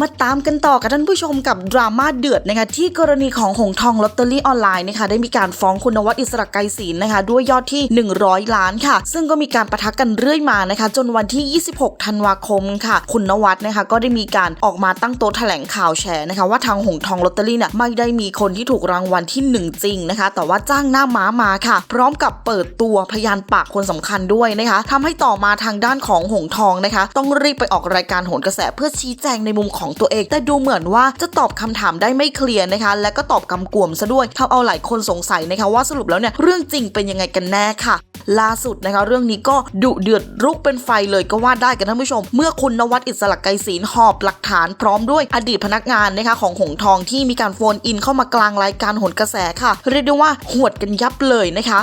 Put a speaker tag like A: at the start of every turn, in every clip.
A: มาตามกันต่อกับท่านผู้ชมกับดราม่าเดือดนะคะที่กรณีของหงทองลอตเตอรี่ออนไลน์นะคะได้มีการฟ้องคุณนวัดอิสระไกรศีลนะคะด้วยยอดที่ 100 ล้านค่ะ ซึ่งก็มีการประทะกันเรื่อยมานะคะ จนวันที่ 26 ธันวาคมค่ะ คุณนวัดนะคะก็ได้มีการออกมาตั้งโต๊ะแถลงข่าวแฉนะคะว่าทางหงทองลอตเตอรี่เนี่ยไม่ได้มีคนที่ถูกรางวัลที่ 1 จริงนะคะ แต่ว่าจ้างหน้าม้ามาค่ะ พร้อมกับเปิดตัวพยานปากคนสำคัญด้วยนะคะทำให้ต่อมาทางด้านของหงทองนะคะ ต้องรีบไปออกรายการโหนกระแสเพื่อชี้แจงในมุมของตัวเอง แต่ดูเหมือนว่าจะตอบคำถามได้ไม่เคลียร์นะคะ และก็ตอบกำกวมซะด้วยทำเอาหลายคนสงสัยนะคะว่าสรุปแล้วเนี่ยเรื่องจริงเป็นยังไงกันแน่ค่ะล่าสุดนะคะเรื่องนี้ก็ดุเดือดรุกเป็นไฟเลยก็ว่าได้กันท่านผู้ชม เมื่อคุณนวัดอิสระไกรศีลหอบหลักฐานพร้อมด้วยอดีตพนักงานนะคะของหงทองที่มีการโฟนอินเข้ามากลางรายการหนกระแสค่ะ เรียกได้ว่าหวดกันยับเลยนะคะ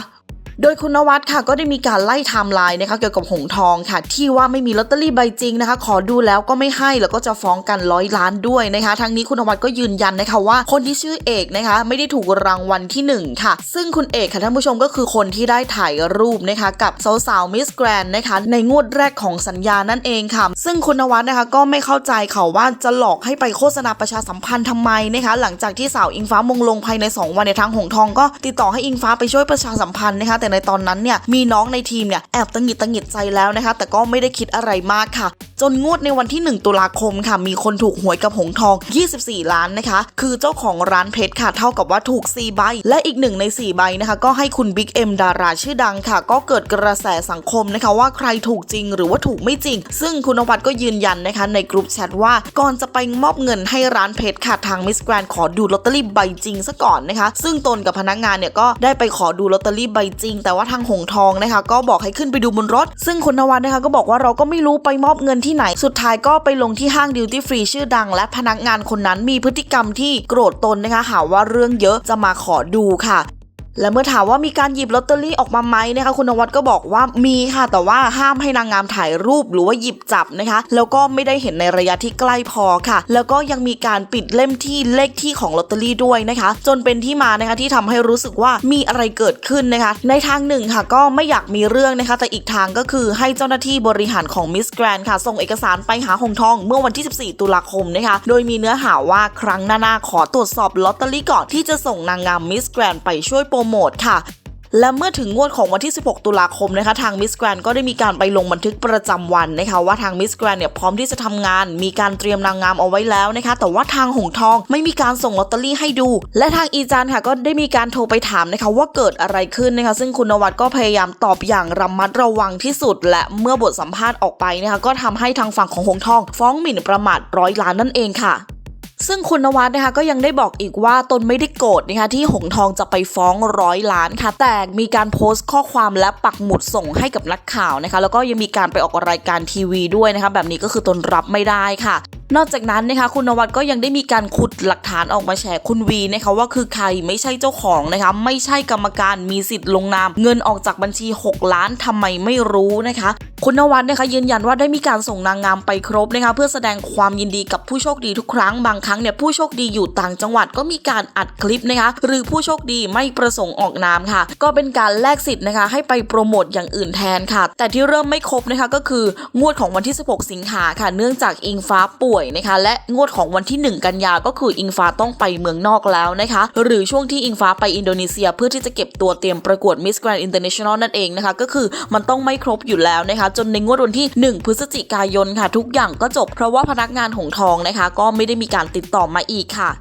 A: โดยคุณนวัดค่ะก็ได้มีการไล่ไทม์ไลน์นะคะเกี่ยวกับหงทองค่ะ ที่ว่าไม่มีลอตเตอรี่ใบจริงนะคะ ขอดูแล้วก็ไม่ให้แล้วก็จะฟ้องกันร้อยล้านด้วยนะคะทั้งนี้คุณนวัดก็ยืนยันนะคะว่าคนที่ชื่อเอกนะคะ ไม่ได้ถูกรางวัลที่หนึ่งค่ะ ซึ่งคุณเอกค่ะท่านผู้ชมก็คือคนที่ได้ถ่ายรูปนะคะ กับสาวๆมิสแกรนนะคะในงวดแรกของสัญญานั่นเองค่ะ ซึ่งคุณนวัดนะคะก็ไม่เข้าใจค่ะว่าจะหลอกให้ไปโฆษณาประชาสัมพันธ์ทำไมนะคะ หลังจากที่สาวอิงฟ้ามงลงภายใน 2 วันในทางหงทองก็ติดต่อให้อิงฟ้าไปช่วยประชาสัมพันธ์นะคะแต่ในตอนนั้นเนี่ยมีน้องในทีมเนี่ยแอบตังหิดตังหิดใจแล้วนะคะ แต่ก็ไม่ได้คิดอะไรมากค่ะ จนงวดในวันที่ 1 ตุลาคมค่ะ มีคนถูกหวยกับหงทอง 24 ล้านนะคะ คือเจ้าของร้านเพชรค่ะ เท่ากับว่าถูก 4 ใบ และอีกหนึ่งใน 4 ใบนะคะ ก็ให้คุณบิ๊กเอ็มดาราชื่อดังค่ะ ก็เกิดกระแสสังคมนะคะ ว่าใครถูกจริงหรือว่าถูกไม่จริง ซึ่งคุณนวัดก็ยืนยันนะคะในกลุ่มแชทว่าก่อนจะไปมอบเงินให้ร้านเพชรค่ะทางมิสแกรนขอดูลอตเตอรี่ใบจริงซะก่อนนะคะ ซึ่งตนกับพนักงานเนี่ยก็ได้ไปขอดูลอตเตอรี่ใบจริงแต่ว่าทางหงทองนะคะ ก็บอกให้ขึ้นไปดูบนรถ ซึ่งคุณนวัดนะคะก็บอกว่าเราก็ไม่รู้ไปมอบเงินที่ไหน สุดท้ายก็ไปลงที่ห้างดิวตี้ฟรีชื่อดัง และพนักงานคนนั้นมีพฤติกรรมที่โกรธตนนะคะหาว่าเรื่องเยอะจะมาขอดูค่ะ และเมื่อถามว่ามีการหยิบลอตเตอรี่ออกมาไหมนะคะคุณนวัดก็บอกว่ามีค่ะ แต่ว่าห้ามให้นางงามถ่ายรูปหรือว่าหยิบจับนะคะ แล้วก็ไม่ได้เห็นในระยะที่ใกล้พอค่ะ แล้วก็ยังมีการปิดเล่มที่เลขที่ของลอตเตอรี่ด้วยนะคะ จนเป็นที่มานะคะที่ทำให้รู้สึกว่ามีอะไรเกิดขึ้นนะคะ ในทางหนึ่งค่ะ ก็ไม่อยากมีเรื่องนะคะ แต่อีกทางก็คือให้เจ้าหน้าที่บริหารของมิสแกรนค่ะ ส่งเอกสารไปหาหงทองเมื่อวันที่ 14 ตุลาคมนะคะ โดยมีเนื้อหาว่าครั้งหน้าๆขอตรวจสอบลอตเตอรี่ก่อนที่จะส่งนางงามมิสแกรนไปช่วยโปรโมทค่ะและเมื่อถึงงวดของวันที่ 16 ตุลาคมนะคะ ทางมิสแกรนก็ได้มีการไปลงบันทึกประจำวันนะคะว่าทางมิสแกรนเนี่ยพร้อมที่จะทำงาน มีการเตรียมนางงามเอาไว้แล้วนะคะ แต่ว่าทางหงทองไม่มีการส่งลอตเตอรี่ให้ดู และทางอีจันค่ะก็ได้มีการโทรไปถามนะคะว่าเกิดอะไรขึ้นนะคะ ซึ่งคุณนวัดก็พยายามตอบอย่างระมัดระวังที่สุด และเมื่อบทสัมภาษณ์ออกไปนะคะก็ทำให้ทางฝั่งของหงทอง ฟ้องหมิ่นประมาทร้อยล้านนั่นเองค่ะ ซึ่งคุณนวัดนะคะก็ยังได้บอกอีกว่าตนไม่ได้โกรธนะคะที่หงทองจะไปฟ้องร้อยล้านค่ะ แต่มีการโพสต์ข้อความและปักหมุดส่งให้กับนักข่าวนะคะ แล้วก็ยังมีการไปออกรายการทีวีด้วยนะคะ แบบนี้ก็คือตนรับไม่ได้ค่ะ นอกจากนั้นนะคะคุณนวัดก็ยังได้มีการขุดหลักฐานออกมาแฉคุณวีนะคะว่าคือใครไม่ใช่เจ้าของนะคะไม่ใช่กรรมการมีสิทธิ์ลงนาม เงินออกจากบัญชี 6 ล้านทำไมไม่รู้นะคะ คุณนวัดนะคะยืนยันว่าได้มีการส่งนางงามไปครบนะคะเพื่อแสดงความยินดีกับผู้โชคดีทุกครั้งบางครั้งเนี่ยผู้โชคดีอยู่ต่างจังหวัดก็มีการอัดคลิปนะคะหรือผู้โชคดีไม่ประสงค์ออกนามค่ะ ก็เป็นการแลกสิทธิ์นะคะให้ไปโปรโมทอย่างอื่นแทนค่ะ แต่ที่เริ่มไม่ครบนะคะก็คืองวดของวันที่ 16 สิงหาค่ะ เนื่องจากอิงฟ้าป่วยนะคะและงวดของวันที่ 1 กันยาก็คืออิงฟ้าต้องไปเมืองนอกแล้วนะคะ หรือช่วงที่อิงฟ้าไปอินโดนีเซียเพื่อที่จะเก็บตัวเตรียมประกวด Miss Grand International นั่นเองนะคะ ก็คือมันต้องไม่ครบอยู่แล้วนะคะ จนในงวดวันที่ 1 พฤศจิกายนค่ะ ทุกอย่างก็จบเพราะว่าพนักงานหงทองนะคะ ก็ไม่ได้มีการติดต่อมาอีกค่ะ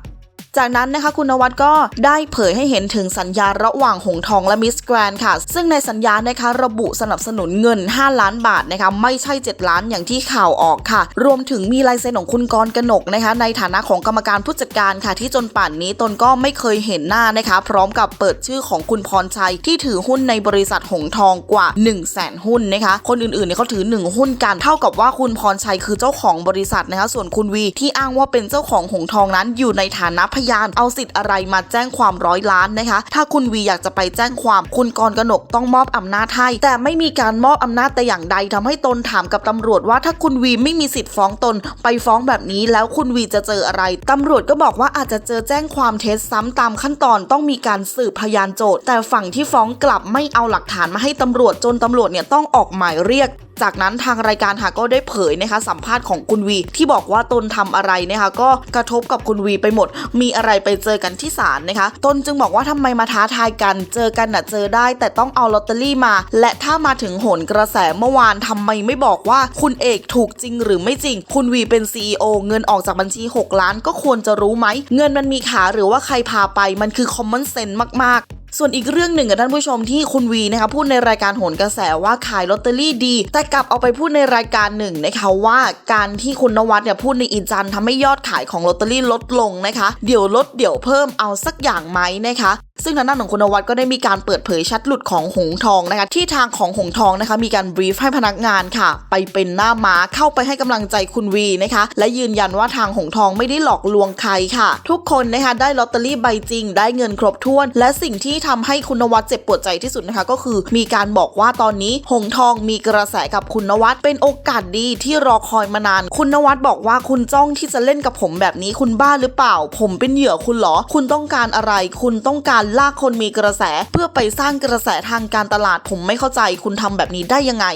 A: จากนั้นนะคะคุณนวัดก็ได้เผยให้เห็นถึงสัญญาระหว่างหงทองและมิสแกรนค่ะ ซึ่งในสัญญานะคะระบุสนับสนุนเงิน 5 ล้านบาทนะคะไม่ใช่ 7 ล้านอย่างที่ข่าวออกค่ะ รวมถึงมีลายเซ็นของคุณกรณ์กนกนะคะ ในฐานะของกรรมการผู้จัดการค่ะ ที่จนป่านนี้ตนก็ไม่เคยเห็นหน้านะคะ พร้อมกับเปิดชื่อของคุณพรชัย ที่ถือหุ้นในบริษัทหงทองกว่า 1 0 0 0 0แสนหุ้นนะคะ คนอื่นๆเนี่ยเขาถือ 1 หุ้นกัน เท่ากับว่าคุณพรชัยคือเจ้าของบริษัทนะคะ ส่วนคุณวีที่อ้างว่าเป็นเจ้าของหงทองนั้นอยู่ในฐานะพยานเอาสิทธิ์อะไรมาแจ้งความร้อยล้านนะคะ ถ้าคุณวีอยากจะไปแจ้งความคุณกรณ์กนกต้องมอบอำนาจให้แต่ไม่มีการมอบอำนาจแต่อย่างใดทำให้ตนถามกับตำรวจว่าถ้าคุณวีไม่มีสิทธิ์ฟ้องตน ไปฟ้องแบบนี้แล้วคุณวีจะเจออะไรตำรวจก็บอกว่าอาจจะเจอแจ้งความเท็จซ้ำตามขั้นตอนต้องมีการสืบพยานโจทย์ แต่ฝั่งที่ฟ้องกลับไม่เอาหลักฐานมาให้ตำรวจจนตำรวจเนี่ยต้องออกหมายเรียกจากนั้นทางรายการค่ะก็ได้เผยนะคะสัมภาษณ์ของคุณวี ที่บอกว่าตนทำอะไรนะคะก็กระทบกับคุณวีไปหมด มีอะไรไปเจอกันที่ศาลนะคะ ตนจึงบอกว่าทำไมมาท้าทายกันเจอกันน่ะเจอได้ แต่ต้องเอาลอตเตอรี่มา และถ้ามาถึงโหนกระแสเมื่อวานทำไมไม่บอกว่าคุณเอกถูกจริงหรือไม่จริง คุณวีเป็น CEO เงินออกจากบัญชี 6 ล้านก็ควรจะรู้ไหม เงินมันมีขาหรือว่าใครพาไปมันคือ common sense มากๆ ส่วนอีกเรื่องหนึ่งกับท่านผู้ชมที่คุณวีนะคะพูดในรายการโหนกระแสว่าขายลอตเตอรี่ดี แต่กลับเอาไปพูดในรายการหนึ่งนะคะว่าการที่คุณนวัดเนี่ยพูดในอีจันทำให้ยอดขายของลอตเตอรี่ลดลงนะคะ เดี๋ยวลดเดี๋ยวเพิ่มเอาสักอย่างไหมนะคะซึ่งทางด้านของคุณนวัดก็ได้มีการเปิดเผยชัดหลุดของหงทองนะคะที่ทางของหงทองนะคะมีการบรีฟให้พนักงานค่ะ ไปเป็นหน้าม้าเข้าไปให้กำลังใจคุณวีนะคะ และยืนยันว่าทางหงทองไม่ได้หลอกลวงใครค่ะ ทุกคนนะคะได้ลอตเตอรี่ใบจริง ได้เงินครบถ้วน และสิ่งที่ทำให้คุณนวัดเจ็บปวดใจที่สุดนะคะ ก็คือมีการบอกว่าตอนนี้หงทองมีกระแสกับคุณนวัดเป็นโอกาสดีที่รอคอยมานาน คุณนวัดบอกว่าคุณจ้องที่จะเล่นกับผมแบบนี้คุณบ้าหรือเปล่า ผมเป็นเหยื่อคุณเหรอ คุณต้องการอะไร คุณต้องการลากคนมีกระแส เพื่อไปสร้างกระแสทางการตลาดผมไม่เข้าใจคุณทำแบบนี้ได้ยังไง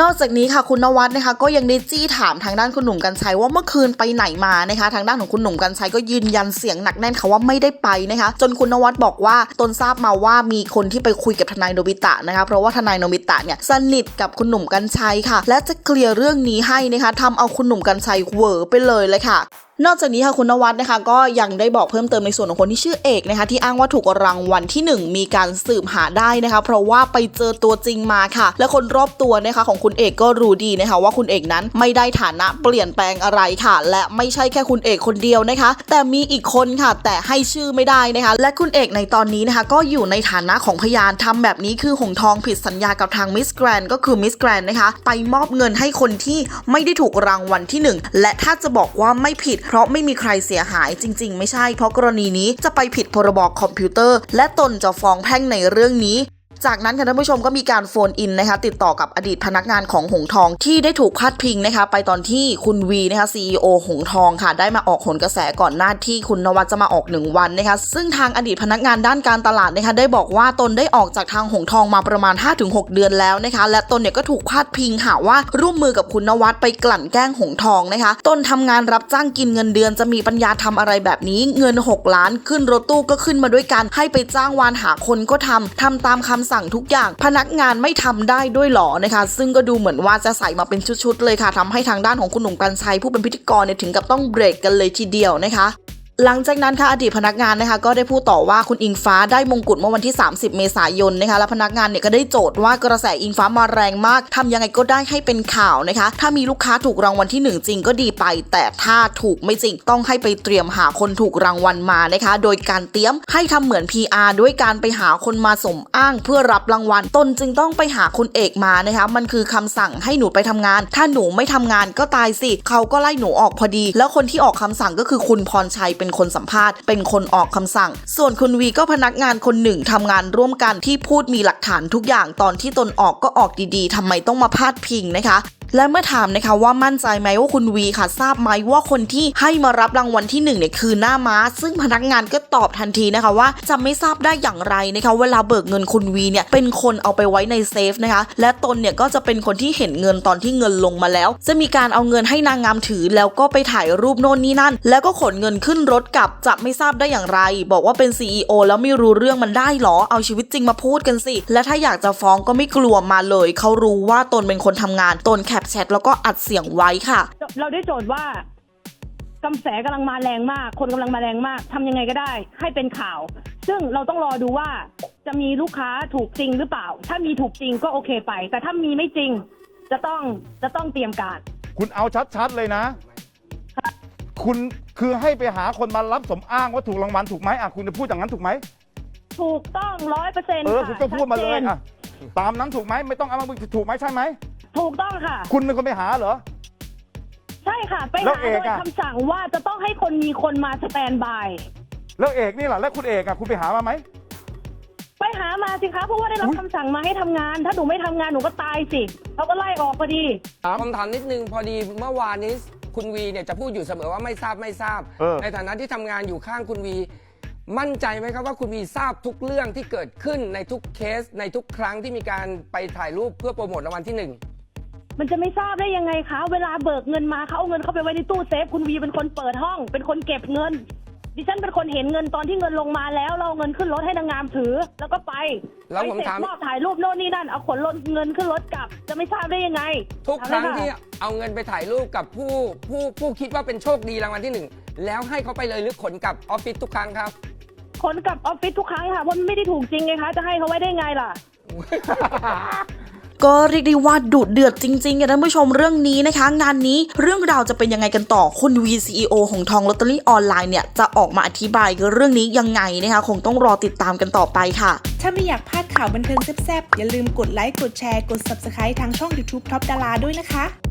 A: นอกจากนี้ค่ะคุณนวัดนะคะ ก็ยังได้จี้ถามทางด้านคุณหนุ่มกัญชัยว่าเมื่อคืนไปไหนมานะคะ ทางด้านของคุณหนุ่มกัญชัยก็ยืนยันเสียงหนักแน่นค่ะว่าไม่ได้ไปนะคะ จนคุณนวัดบอกว่าตนทราบมาว่ามีคนที่ไปคุยกับทนายโนบิตะนะคะ เพราะว่าทนายโนบิตะเนี่ยสนิทกับคุณหนุ่มกัญชัยค่ะ และจะเคลียร์เรื่องนี้ให้นะคะทำเอาคุณหนุ่มกัญชัยเหวอไปเลยเลยค่ะ นอกจากนี้ค่ะคุณนวัดนะคะ ก็ยังได้บอกเพิ่มเติมในส่วนของคนที่ชื่อเอกนะคะ ที่อ้างว่าถูกรางวัลที่ 1 มีการสืบหาได้นะคะ เพราะว่าไปเจอตัวจริงมาค่ะ และคนรอบตัวนะคะของคุณเอกก็รู้ดีนะคะ ว่าคุณเอกนั้นไม่ได้ฐานะเปลี่ยนแปลงอะไรค่ะ และไม่ใช่แค่คุณเอกคนเดียวนะคะ แต่มีอีกคนค่ะ แต่ให้ชื่อไม่ได้นะคะ และคุณเอกในตอนนี้นะคะ ก็อยู่ในฐานะของพยานทำแบบนี้คือหงทองผิดสัญญากับทางมิสแกรนก็คือมิสแกรนนะคะ ไปมอบเงินให้คนที่ไม่ได้ถูกรางวัลที่หนึ่งและถ้าจะบอกว่าไม่ผิดเพราะไม่มีใครเสียหายจริง ๆ ไม่ใช่เพราะกรณีนี้จะไปผิดพรบคอมพิวเตอร์ และตนจะฟ้องแพ่งในเรื่องนี้ จากนั้นค่ะท่านผู้ชมก็มีการโฟนอินนะคะติดต่อกับอดีตพนักงานของหงทองที่ได้ถูกพาดพิงนะคะไปตอนที่คุณวีนะคะ CEO หงทองค่ะได้มาออกผลกระแสก่อนหน้าที่คุณนวัดจะมาออกหนึ่งวันนะคะซึ่งทางอดีตพนักงานด้านการตลาดนะคะได้บอกว่าตนได้ออกจากทางหงทองมาประมาณ 5-6 เดือนแล้วนะคะและตนเนี่ยก็ถูกพาดพิงหาว่าร่วมมือกับคุณนวัดไปกลั่นแกล้งหงทองนะคะตนทำงานรับจ้างกินเงินเดือนจะมีปัญญาทำอะไรแบบนี้ เงิน 6 ล้าน ขึ้นรถตู้ก็ขึ้นมาด้วยกันให้ไปจ้างวานหาคนก็ทำทำตามคำสั่งทุกอย่างพนักงานไม่ทำได้ด้วยหรอนะคะ ซึ่งก็ดูเหมือนว่าจะใส่มาเป็นชุดๆเลยค่ะทำให้ทางด้านของคุณหนุ่มกันชัยผู้เป็นพิธีกรเนี่ยถึงกับต้องเบรกกันเลยทีเดียวนะคะ หลังจากนั้นค่ะอดีตพนักงานนะคะก็ได้พูดต่อว่าคุณอิงฟ้าได้มงกุฎเมื่อวันที่ 30 เมษายนนะคะและพนักงานเนี่ยก็ได้โจทย์ว่ากระแสอิงฟ้ามาแรงมากทำยังไงก็ได้ให้เป็นข่าวนะคะ ถ้ามีลูกค้าถูกรางวัลที่ 1 จริงก็ดีไป แต่ถ้าถูกไม่จริงต้องให้ไปเตรียมหาคนถูกรางวัลมานะคะ โดยการเตรียมให้ทำเหมือน PR ด้วยการไปหาคนมาสมอ้าง เพื่อรับรางวัลตนจึงต้องไปหาคุณเอกมานะคะ มันคือคำสั่งให้หนูไปทำงาน ถ้าหนูไม่ทำงานก็ตายสิเขาก็ไล่หนูออกพอดี แล้วคนที่ออกคำสั่งก็คือคุณพรชัยเป็นคนสัมภาษณ์ เป็นคนออกคำสั่ง ส่วนคุณวีก็พนักงานคนหนึ่งทำงานร่วมกันที่พูดมีหลักฐานทุกอย่างตอนที่ตนออกก็ออกดีๆทำไมต้องมาพาดพิงนะคะ และเมื่อถามนะคะว่ามั่นใจไหมว่าคุณวีค่ะ ทราบไหมว่าคนที่ให้มารับรางวัลที่หนึ่งเนี่ยคือหน้าม้า ซึ่งพนักงานก็ตอบทันทีนะคะว่าจะไม่ทราบได้อย่างไรนะคะเวลาเบิกเงินคุณวีเนี่ยเป็นคนเอาไปไว้ในเซฟนะคะและตนเนี่ยก็จะเป็นคนที่เห็นเงินตอนที่เงินลงมาแล้ว จะมีการเอาเงินให้นางงามถือ แล้วก็ไปถ่ายรูปโน่นนี่นั่น แล้วก็ขนเงินขึ้นรถกลับจะไม่ทราบได้อย่างไร บอกว่าเป็น CEO แล้วไม่รู้เรื่องมันได้หรอเอาชีวิตจริงมาพูดกันสิ และถ้าอยากจะฟ้องก็ไม่กลัวมาเลย เขารู้ว่าตนเป็นคนทำงานตนแคปแชทแล้วก็อัดเสียงไว้ค่ะ
B: เราได้โจทย์ว่ากำแสกำลังมาแรงมาก คนกำลังมาแรงมากทำยังไงก็ได้ ให้เป็นข่าว ซึ่งเราต้องรอดูว่าจะมีลูกค้าถูกจริงหรือเปล่า ถ้ามีถูกจริงก็โอเคไป แต่ถ้ามีไม่จริง จะต้องจะต้องเตรียมการ
C: คุณเอาชัดๆเลยนะ คุณคือให้ไปหาคนมารับสมอ้างว่าถูกรางวัลถูกไหมอะคุณจะพูดอย่างนั้นถูกไหม
B: ถูกต้องร้อยเปอร์เซ็นต์
C: เออคุณก็พูดมาเลย
B: น
C: อะตามนั้นถูกไหมไม่ต้องเอามาถูกไหมใช่ไหม
B: ถูกต้องค่ะ
C: คุณเป็นคนไปหาเหรอ
B: ใช่ค่ะ ไป
C: แล้ว
B: หา
C: เอก
B: โดย
C: อะ
B: คำสั่งว่าจะต้องให้คนมีคนมาสแตนบาย
C: แล้วเอกนี่แหละแล้วคุณเอกอะคุณไปหามาไหม
B: ไปหามาสิคะเพราะว่าได้รับ
C: อุ๊ย
B: คำสั่งมาให้ทำงาน ถ้าหนูไม่ทำงานหนูก็ตายสิเขาก็ไล่ออกพอดี
D: คำถามนิดนึงพอดีเมื่อวานนี้คุณวีเนี่ยจะพูดอยู่เสมอว่าไม่ทราบไม่ทราบ
C: เออ
D: ในฐานะที่ทำงานอยู่ข้างคุณวี มั่นใจไหมครับว่าคุณวีทราบทุกเรื่องที่เกิดขึ้นในทุกเคสในทุกครั้งที่มีการไปถ่ายรูปเพื่อโปรโมทรางวัลที่หนึ่ง
B: มันจะไม่ทราบได้ยังไงคะ เวลาเบิกเงินมาเขาเอาเงินเข้าไปไว้ในตู้เซฟคุณวีเป็นคนเปิดห้อง เป็นคนเก็บเงิน ดิฉันเป็นคนเห็นเงินตอนที่เงินลงมาแล้ว เราเอาเงินขึ้นรถให้นางงามถือ แล้วก็ไป
D: แล้วผม
B: ไปเสร็จ
D: ถาม
B: มอบถ่ายรูปโน่นนี่นั่นเอาขนรถเงินขึ้นรถกลับ จะไม่ทราบได้ยังไง
D: ทุกครั้ง
B: ถามเลย
D: ที่
B: ค่ะ
D: เอาเงินไปถ่ายรูปกับผู้ผู้ผู้คิดว่าเป็นโชคดีรางวัลที่หนึ่งแล้วให้เขาไปเลยหรือขนกลับออฟฟิศทุกครั้งครับ
B: ขนกลับออฟฟิศทุกครั้งค่ะเพราะมันไม่ได้ถูกจริงไงคะ จะให้เขาไว้ได้ไงล่ะ
A: ก็เรียกได้ว่าดุเดือดจริงๆค่ะท่านผู้ชมเรื่องนี้นะคะ งานนี้เรื่องราวจะเป็นยังไงกันต่อคุณ V CEO ของทองลอตเตอรี่ออนไลน์เนี่ย จะออกมาอธิบายเรื่องนี้ยังไงนะคะ คงต้องรอติดตามกันต่อไปค่ะ
E: ถ้าไม่อยากพลาดข่าวบันเทิงแซ่บๆอย่าลืมกดไลค์กดแชร์กด Subscribe ทางช่อง YouTube Top ดาราด้วยนะคะ